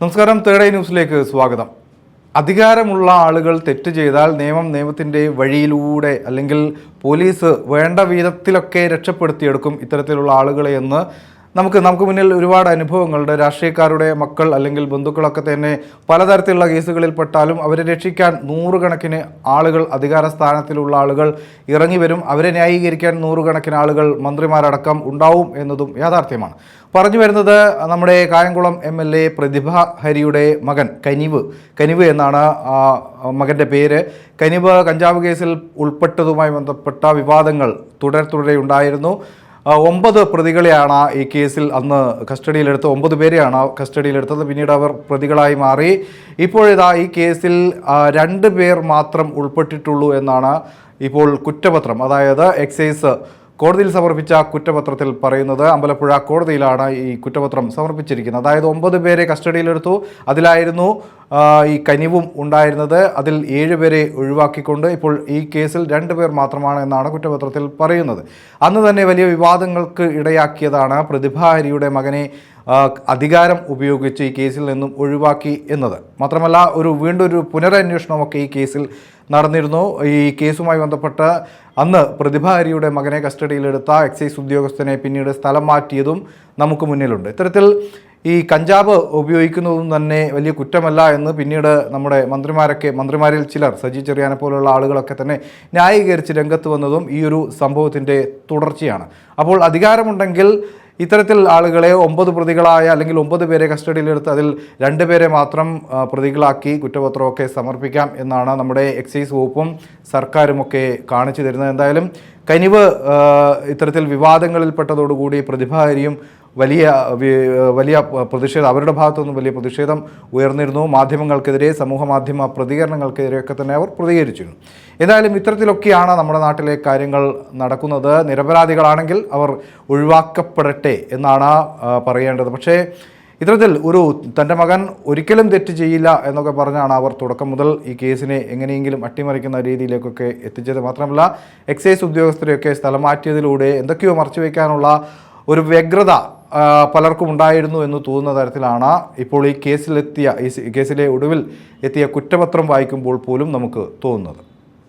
നമസ്കാരം third eye ന്യൂസിലേക്ക് സ്വാഗതം. അധികാരമുള്ള ആളുകൾ തെറ്റ് ചെയ്താൽ നിയമം നിയമത്തിന്റെ വഴിയിലൂടെ അല്ലെങ്കിൽ പോലീസ് വേണ്ട വിധത്തിലൊക്കെ രക്ഷപ്പെടുത്തിയെടുക്കും ഇത്തരത്തിലുള്ള ആളുകളെ എന്ന് നമുക്ക് നമുക്ക് മുന്നിൽ ഒരുപാട് അനുഭവങ്ങളുണ്ട് രാഷ്ട്രീയക്കാരുടെ മക്കൾ അല്ലെങ്കിൽ ബന്ധുക്കളൊക്കെ തന്നെ പലതരത്തിലുള്ള കേസുകളിൽ പെട്ടാലും അവരെ രക്ഷിക്കാൻ നൂറുകണക്കിന് ആളുകൾ അധികാര സ്ഥാനത്തിലുള്ള ആളുകൾ ഇറങ്ങി വരും. അവരെ ന്യായീകരിക്കാൻ നൂറുകണക്കിന് ആളുകൾ മന്ത്രിമാരടക്കം ഉണ്ടാവും എന്നതും യാഥാർത്ഥ്യമാണ്. പറഞ്ഞു വരുന്നത് നമ്മുടെ Kayamkulam M L A Prathibha ഹരിയുടെ മകൻ കനിവ്. കനിവ് എന്നാണ് ആ മകന്റെ പേര്. കനിവ് കഞ്ചാവ് കേസിൽ ഉൾപ്പെട്ടതുമായി ബന്ധപ്പെട്ട വിവാദങ്ങൾ തുടരെ തുടരെ ഉണ്ടായിരുന്നു. ഒമ്പത് പ്രതികളെയാണ് ഈ കേസിൽ അന്ന് കസ്റ്റഡിയിലെടുത്ത് ഒമ്പത് പേരെയാണ് കസ്റ്റഡിയിലെടുത്തത്. പിന്നീട് അവർ പ്രതികളായി മാറി. ഇപ്പോഴിതാ ഈ കേസിൽ രണ്ട് പേർ മാത്രം ഉൾപ്പെട്ടിട്ടുള്ളൂ എന്നാണ് ഇപ്പോൾ കുറ്റപത്രം. അതായത് എക്സൈസ് കോടതിയിൽ സമർപ്പിച്ച കുറ്റപത്രത്തിൽ പറയുന്നത് അമ്പലപ്പുഴ കോടതിയിലാണ് ഈ കുറ്റപത്രം സമർപ്പിച്ചിരിക്കുന്നത്. അതായത് ഒമ്പത് പേരെ കസ്റ്റഡിയിലെടുത്തു. അതിലായിരുന്നു ഈ കനിവും ഉണ്ടായിരുന്നത്. അതിൽ ഏഴുപേരെ ഒഴിവാക്കിക്കൊണ്ട് ഇപ്പോൾ ഈ കേസിൽ രണ്ട് പേർ മാത്രമാണ് എന്നാണ് കുറ്റപത്രത്തിൽ പറയുന്നത്. അന്ന് തന്നെ വലിയ വിവാദങ്ങൾക്ക് ഇടയാക്കിയതാണ് പ്രതിഭ ഹരിയുടെ മകനെ അധികാരം ഉപയോഗിച്ച് ഈ കേസിൽ നിന്നും ഒഴിവാക്കി എന്നത്. മാത്രമല്ല ഒരു വീണ്ടും ഒരു പുനരന്വേഷണമൊക്കെ ഈ കേസിൽ നടന്നിരുന്നു. ഈ കേസുമായി ബന്ധപ്പെട്ട് അന്ന് പ്രതിഭാരിയുടെ മകനെ കസ്റ്റഡിയിലെടുത്ത എക്സൈസ് ഉദ്യോഗസ്ഥനെ പിന്നീട് സ്ഥലം മാറ്റിയതും നമുക്ക് മുന്നിലുണ്ട്. ഇത്തരത്തിൽ ഈ കഞ്ചാവ് ഉപയോഗിക്കുന്നതും തന്നെ വലിയ കുറ്റമല്ല എന്ന് പിന്നീട് നമ്മുടെ മന്ത്രിമാരൊക്കെ മന്ത്രിമാരിൽ ചിലർ സജി ചെറിയാനെ പോലുള്ള ആളുകളൊക്കെ തന്നെ ന്യായീകരിച്ച് രംഗത്ത് വന്നതും ഈ ഒരു സംഭവത്തിന്റെ തുടർച്ചയാണ്. അപ്പോൾ അധികാരമുണ്ടെങ്കിൽ ഇത്തരത്തിൽ ആളുകളെ ഒമ്പത് പ്രതികളായ അല്ലെങ്കിൽ ഒമ്പത് പേരെ കസ്റ്റഡിയിലെടുത്ത് അതിൽ രണ്ട് പേരെ മാത്രം പ്രതികളാക്കി കുറ്റപത്രമൊക്കെ സമർപ്പിക്കാം എന്നാണ് നമ്മുടെ എക്സൈസ് വകുപ്പും സർക്കാരുമൊക്കെ കാണിച്ചു തരുന്നത്. എന്തായാലും കനിവ് ഇത്തരത്തിൽ വിവാദങ്ങളിൽപ്പെട്ടതോടുകൂടി പ്രതിഭാരിയും വലിയ വലിയ പ്രതിഷേധം അവരുടെ ഭാഗത്തുനിന്നും വലിയ പ്രതിഷേധം ഉയർന്നിരുന്നു. മാധ്യമങ്ങൾക്കെതിരെ സമൂഹ മാധ്യമ പ്രതികരണങ്ങൾക്കെതിരെയൊക്കെ തന്നെ അവർ പ്രതികരിച്ചിരുന്നു. എന്തായാലും ഇത്തരത്തിലൊക്കെയാണ് നമ്മുടെ നാട്ടിലെ കാര്യങ്ങൾ നടക്കുന്നത്. നിരപരാധികളാണെങ്കിൽ അവർ ഒഴിവാക്കപ്പെടട്ടെ എന്നാണ് പറയേണ്ടത്. പക്ഷേ ഇത്തരത്തിൽ ഒരു തന്റെ മകൻ ഒരിക്കലും തെറ്റ് ചെയ്യില്ല എന്നൊക്കെ പറഞ്ഞാണ് അവർ തുടക്കം മുതൽ ഈ കേസിനെ എങ്ങനെയെങ്കിലും അട്ടിമറിക്കുന്ന രീതിയിലേക്കൊക്കെ എത്തിച്ചത്. മാത്രമല്ല എക്സൈസ് ഉദ്യോഗസ്ഥരെയൊക്കെ സ്ഥലം മാറ്റിയതിലൂടെ എന്തൊക്കെയോ മറച്ചുവെക്കാനുള്ള ഒരു വ്യഗ്രത പലർക്കും ഉണ്ടായിരുന്നു എന്ന് തോന്നുന്ന തരത്തിലാണ് ഇപ്പോൾ ഈ കേസിലെത്തിയ ഈ കേസിലെ ഒടുവിൽ എത്തിയ കുറ്റപത്രം വായിക്കുമ്പോൾ പോലും നമുക്ക് തോന്നുന്നത്.